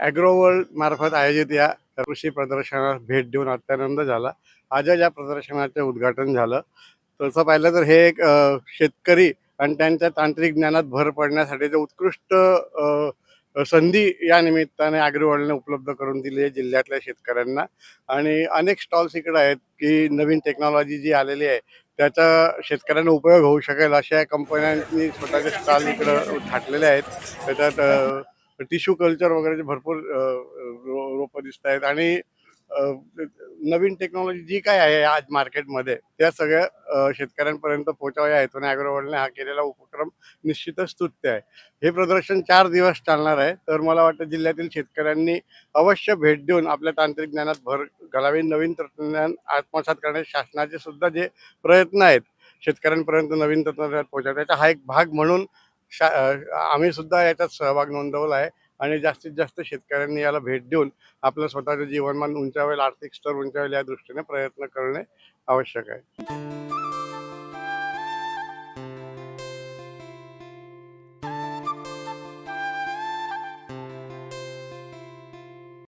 ॲग्रोवर्ल्ड मार्फत आयोजित या कृषी प्रदर्शनास भेट देऊन अत्यानंद झाला. आजच या प्रदर्शनाचे उद्घाटन झालं. तसं पाहिलं तर हे एक शेतकरी आणि त्यांच्या तांत्रिक ज्ञानात भर पडण्यासाठी जे उत्कृष्ट संधी या निमित्ताने ॲग्रीवर्ल्डने उपलब्ध करून दिली आहे जिल्ह्यातल्या शेतकऱ्यांना. आणि अनेक स्टॉल्स इकडे आहेत की नवीन टेक्नॉलॉजी जी आलेली आहे त्याचा शेतकऱ्यांना उपयोग होऊ शकेल अशा कंपन्यांनी स्वतःचे स्टॉल इकडं थाटलेले आहेत. त्याच्यात टिश्यू कल्चर वगैरेचे भरपूर रो रोपं दिसत आहेत आणि नवीन टेक्नॉलॉजी जी काय आहे आज मार्केटमध्ये त्या सगळ्या शेतकऱ्यांपर्यंत पोहोचाव्या हेतून अॅग्रोवर्ल्डने हा केलेला उपक्रम निश्चितच स्तुत्य आहे हे प्रदर्शन चार दिवस चालणार आहे. तर मला वाटतं जिल्ह्यातील शेतकऱ्यांनी अवश्य भेट देऊन आपल्या तांत्रिक ज्ञानात भर घालावी. नवीन तंत्रज्ञान आत्मसात करण्याचे शासनाचे सुद्धा जे प्रयत्न आहेत शेतकऱ्यांपर्यंत नवीन तंत्रज्ञान पोहोचवण्याचा हा एक भाग म्हणून शा आम्ही सुद्धा याच्यात सहभाग नोंदवला आहे आणि जास्तीत जास्त शेतकऱ्यांनी याला भेट देऊन आपलं स्वतःचं जीवनमान उंचावेल आर्थिक स्तर उंचावेल या दृष्टीने प्रयत्न करणे आवश्यक आहे.